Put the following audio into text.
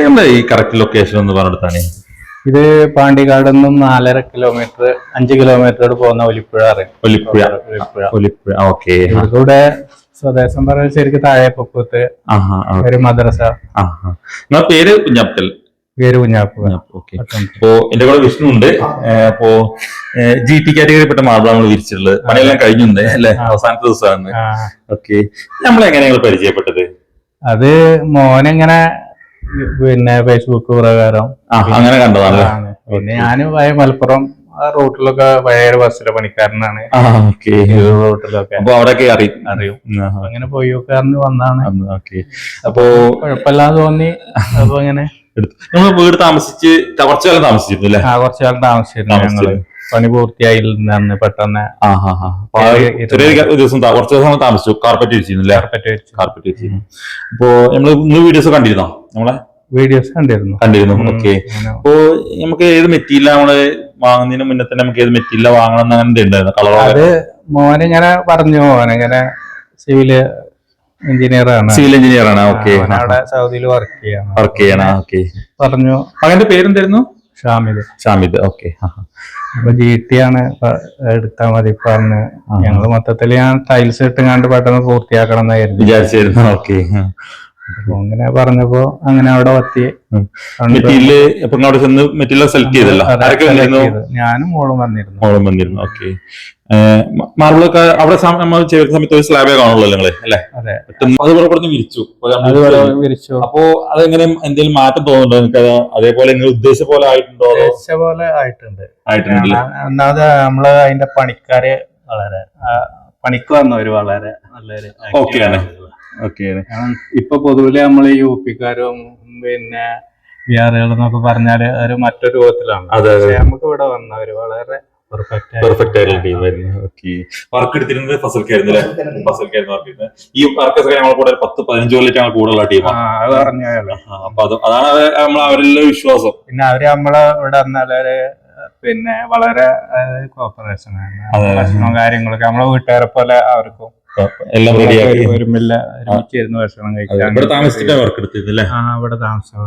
എന്താ ഈ correct location ഒന്ന് പറഞ്ഞെടുത്താണ് ഇത് പാണ്ടിക്കാട് നിന്നും നാലര കിലോമീറ്റർ അഞ്ച് കിലോമീറ്റർ പോകുന്ന ഒലിപ്പുഴ ഒലിപ്പുഴ. ഓക്കെ ഇവിടെ സ്വദേശം പറയുന്നത് ശരിക്കും താഴെ പൊക്കത്ത് ഒരു മദ്രസ. പേര് കുഞ്ഞാപ്പൽ? പേര് കുഞ്ഞാപ്പ്. ഓക്കെ അപ്പോ എന്റെ കൂടെ വിഷ്ണു ഉണ്ട്. അപ്പോ ജി ടി കാറ്റഗറി പെട്ട നമ്മൾ വിരിച്ചിട്ടുള്ളത്. പണിയെല്ലാം കഴിഞ്ഞുണ്ട് അല്ലെ? അവസാനത്തെ ദിവസമാണ്. ഓക്കെ നമ്മളെങ്ങനെയാണ് പരിചയപ്പെട്ടത്? അത് മോനെങ്ങനെ പിന്നെ ഫേസ്ബുക്ക് പ്രകാരം. അങ്ങനെ കണ്ടതാണ്. പിന്നെ ഞാനും മലപ്പുറം ആ റൂട്ടിലൊക്കെ പഴയ ബസ്സിലെ പണിക്കാരനാണ്. റൂട്ടിലൊക്കെ. അപ്പൊ അവിടെയൊക്കെ അറിയും. അറിയും. അങ്ങനെ പോയി നോക്കാറിന് വന്നാണ് അപ്പൊ കുഴപ്പമില്ലാന്ന് തോന്നി. അപ്പൊ ഇങ്ങനെ എടുത്തു. നമ്മൾ വീട് താമസിച്ച് കുറച്ചു കാലം താമസിച്ചിരുന്നു അല്ലേ? ആ കുറച്ചു കാലം താമസിച്ചിരുന്നു ഞങ്ങൾ. പണി പൂർത്തിയായില്ലെന്ന് പെട്ടെന്ന് ദിവസം കുറച്ച് ദിവസം താമസിച്ചു. കാർപ്പറ്റ് വെച്ചിരുന്നു കാർപ്പറ്റ് വെച്ച്. കാർപ്പറ്റ് വെച്ചിരുന്നു അപ്പോ നമ്മൾ ഇന്ന് വീഡിയോസ് കണ്ടിരുന്നോ? നമ്മളെ? വീഡിയോസ് കണ്ടിരുന്നു. കണ്ടിരുന്നു. ഓക്കെ അപ്പോ നമുക്ക് ഏത് മെറ്റീരിയൽ നമ്മൾ വാങ്ങുന്നതിന് മുന്നേ തന്നെ നമുക്ക് ഏത് മെറ്റീരിയൽ വാങ്ങണം എന്ന് അങ്ങനെ ഉണ്ടായിരുന്നു? കളർ അത് മോനിങ്ങനെ പറഞ്ഞു. മോനെ ഇങ്ങനെ സിവിൽ എഞ്ചിനീയർ ആണ്. സിവിൽ എഞ്ചിനീയർ ആണ്. ഓക്കെ അവിടെ സൗദിയിൽ വർക്ക് ചെയ്യാണ്. വർക്ക് ചെയ്യണ. ഓക്കെ പറഞ്ഞു. മകന്റെ പേരെന്തായിരുന്നു? ഷാമിദ്. ഷാമിദ്. ഓക്കെ അപ്പൊ ജി ടി ആണ് എടുത്താൽ എടുത്താ മതി പറഞ്ഞ്. ഞങ്ങൾ മൊത്തത്തിൽ ഞാൻ ടൈൽസ് ഇട്ടുങ്ങാണ്ട് പെട്ടെന്ന് പൂർത്തിയാക്കണം എന്നായിരുന്നു വിചാരിച്ചിരുന്നു. ഓക്കെ അപ്പൊ അങ്ങനെ പറഞ്ഞപ്പോ അങ്ങനെ അവിടെ പത്തി. മെറ്റീരിയൽ ഇപ്പൊ ചെന്ന് മെറ്റീരിയൽ സെലക്ട് ചെയ്തല്ലോ. ഞാനും മോളും വന്നിരുന്നു. മോളും വന്നിരുന്നു ഓക്കെ മാർബിളൊക്കെ അവിടെ നമ്മൾ ചെയ്ത സമയത്ത് ഒരു സ്ലാബേ കാണുള്ളൂ നിങ്ങൾ അല്ലേ? അതുപോലെ കുറച്ച് വിരിച്ചു. വിരിച്ചു. അപ്പോ അതെങ്ങനെ എന്തെങ്കിലും മാറ്റം തോന്നുന്നുണ്ടോ? നിങ്ങൾക്ക് അതേപോലെ നിങ്ങൾ ഉദ്ദേശിച്ച പോലെ ആയിട്ടുണ്ടോ ഉദ്ദേശിച്ച പോലെ ആയിട്ടുണ്ട്. ആയിട്ടുണ്ട് ഒന്നാമത് നമ്മൾ അതിന്റെ പണിക്കാര് വളരെ പണിക്ക് വന്നവര് വളരെ നല്ലൊരു active ഓക്കെ ഇപ്പൊ പൊതുവിൽ നമ്മൾ യു പിക്കാരും പിന്നെ ബിഹാറുകളെന്നൊക്കെ പറഞ്ഞാൽ ഒരു മറ്റൊരു രൂപത്തിലാണ്. പക്ഷെ നമുക്ക് ഇവിടെ വന്നവര് വളരെ പെർഫെക്റ്റ് പെർഫെക്റ്റ് ആയിട്ടുള്ള ടീം ആയിരുന്നു ഓക്കെ. വർക്ക് എടുത്തിരുന്നത് ഫസൽക്കായിരുന്നു അല്ലെ ഫസൽക്കായിരുന്നു വർക്ക് ചെയ്യുന്നത് ഈ വർക്കേഴ്സ് ഞങ്ങൾ കൂടെ ഒരു പത്ത് പതിനഞ്ച് കൊല്ലം ഞങ്ങൾ കൂടെ ഉള്ള ടീമാണ് അത് പറഞ്ഞാലോ അപ്പൊ അത് അതാണ് നമ്മൾ വിശ്വാസം. പിന്നെ അവർ നമ്മളെ ഇവിടെ വന്നാലൊരു പിന്നെ വളരെ കോപ്പറേഷൻ ആണ്. ഭക്ഷണവും കാര്യങ്ങളൊക്കെ നമ്മളെ വീട്ടുകാരെ പോലെ അവർക്കും എല്ലാം റെഡിയാക്കി ഒരുമില്ല ഒരുമിച്ചിരുന്ന് ഭക്ഷണം കഴിക്കാൻ ഇവിടെ താമസിച്ചിട്ടാണ് വർക്ക് എടുത്തത് അല്ലേ? ആ ഇവിടെ താമസം